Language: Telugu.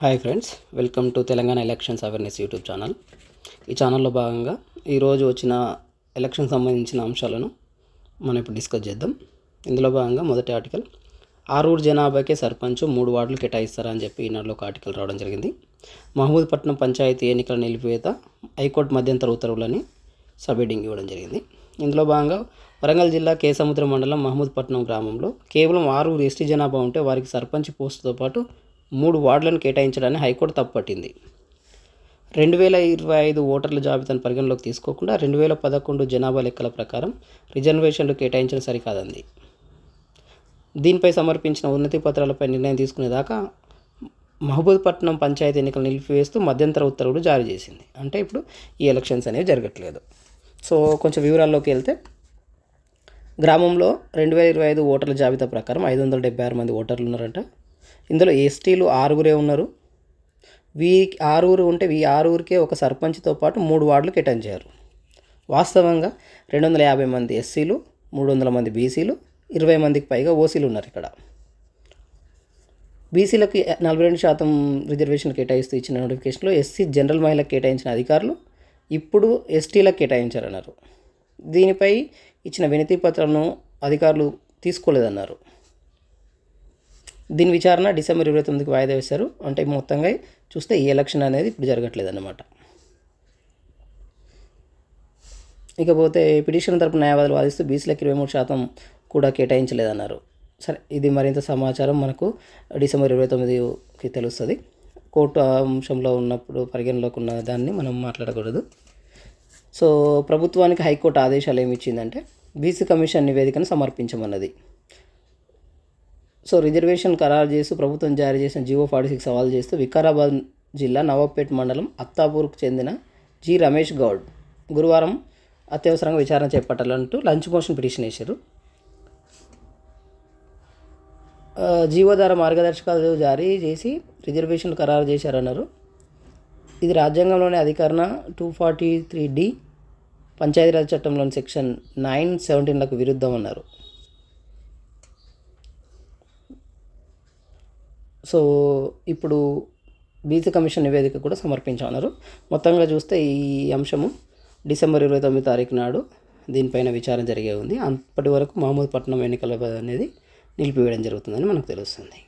Hi friends welcome to Telangana elections awareness YouTube channel ఈ ఛానల్లో భాగంగా ఈరోజు వచ్చిన ఎలక్షన్ సంబంధించిన అంశాలను మనం ఇప్పుడు డిస్కస్ చేద్దాం. ఇందులో భాగంగా మొదటి ఆర్టికల్ ఆరూరు జనాభాకే సర్పంచ్ మూడు వార్డులు కేటాయిస్తారని చెప్పి ఈనాడులో ఒక ఆర్టికల్ రావడం జరిగింది. మహమూద్పట్నం పంచాయతీ ఎన్నికల నిలిపివేత హైకోర్టు మధ్యంతర ఉత్తర్వులని సబ్మిటింగ్ ఇవ్వడం జరిగింది. ఇందులో భాగంగా వరంగల్ జిల్లా కేసముద్ర మండలం మహమూద్పట్నం గ్రామంలో కేవలం ఆరుగురు ఎస్టీ జనాభా ఉంటే వారికి సర్పంచ్ పోస్టుతో పాటు మూడు వార్డులను కేటాయించడాన్ని హైకోర్టు తప్పుపట్టింది. రెండు వేల ఇరవై ఐదు ఓటర్ల జాబితాను పరిగణలోకి తీసుకోకుండా రెండు వేల పదకొండు జనాభా లెక్కల ప్రకారం రిజర్వేషన్లు కేటాయించడం సరికాదంది. దీనిపై సమర్పించిన ఉన్నతి పత్రాలపై నిర్ణయం తీసుకునేదాకా మహబూబ్పట్నం పంచాయతీ ఎన్నికలు నిలిపివేస్తూ మధ్యంతర ఉత్తర్వులు జారీ చేసింది. అంటే ఇప్పుడు ఈ ఎలక్షన్స్ అనేవి జరగట్లేదు. సో కొంచెం వివరాల్లోకి వెళ్తే గ్రామంలో రెండు వేల ఇరవై ఐదు ఓటర్ల జాబితా ప్రకారం ఐదు వందల డెబ్బై ఆరు మంది ఓటర్లు ఉన్నారంట. ఇందులో ఎస్టీలు ఆరుగురే ఉన్నారు. వీ ఆరుగురు ఉంటే ఈ ఆరుగురికే ఒక సర్పంచ్తో పాటు మూడు వార్డులు కేటాయించారు. వాస్తవంగా రెండు వందల యాభై మంది ఎస్సీలు మూడు వందల మంది బీసీలు ఇరవై మందికి పైగా ఓసీలు ఉన్నారు ఇక్కడ. బీసీలకు నలభై రెండు శాతం రిజర్వేషన్ కేటాయిస్తూ ఇచ్చిన నోటిఫికేషన్లో ఎస్సీ జనరల్ మహిళకు కేటాయించిన అధికారులు ఇప్పుడు ఎస్టీలకు కేటాయించారన్నారు. దీనిపై ఇచ్చిన వినతి పత్రాలను అధికారులు తీసుకోలేదన్నారు. దీని విచారణ డిసెంబర్ ఇరవై తొమ్మిదికి వాయిదా వేశారు. అంటే మొత్తంగా చూస్తే ఈ ఎలక్షన్ అనేది ఇప్పుడు జరగట్లేదు అన్నమాట ఇకపోతే పిటిషన్ తరపు న్యాయవాదులు వాదిస్తూ బీసీలకు ఇరవై మూడు శాతం కూడా కేటాయించలేదన్నారు. సరే ఇది మరింత సమాచారం మనకు డిసెంబర్ ఇరవై తొమ్మిదికి తెలుస్తుంది. కోర్టు అంశంలో ఉన్నప్పుడు పరిగణలోకి ఉన్న దాన్ని మనం మాట్లాడకూడదు. సో ప్రభుత్వానికి హైకోర్టు ఆదేశాలు ఏమి ఇచ్చిందంటే బీసీ కమిషన్ నివేదికను సమర్పించమన్నది. సో రిజర్వేషన్ ఖరారు చేస్తూ ప్రభుత్వం జారీ చేసిన జీవో ఫార్టీ సిక్స్ సవాల్ చేస్తూ వికారాబాద్ జిల్లా నవాబ్పేట్ మండలం అత్తాపూర్కు చెందిన జి రమేష్ గౌడ్ గురువారం అత్యవసరంగా విచారణ చేపట్టాలంటూ లంచ్ మోషన్ పిటిషన్ వేశారు. జీవో ద్వారా మార్గదర్శకాలు జారీ చేసి రిజర్వేషన్లు ఖరారు చేశారన్నారు. ఇది రాజ్యాంగంలోని అధికరణ two forty three D Panchayati Raj చట్టంలోని సెక్షన్ నైన్ సెవెంటీన్లకు విరుద్ధం అన్నారు సో ఇప్పుడు బీసీ కమిషన్ నివేదిక కూడా సమర్పించమన్నారు. మొత్తంగా చూస్తే ఈ అంశము డిసెంబర్ ఇరవై తొమ్మిది తారీఖు నాడు దీనిపైన విచారణ జరిగే ఉంది. అప్పటి వరకు మహమూద్పట్నం ఎన్నికల అనేది నిలిపివేయడం జరుగుతుందని మనకు తెలుస్తుంది.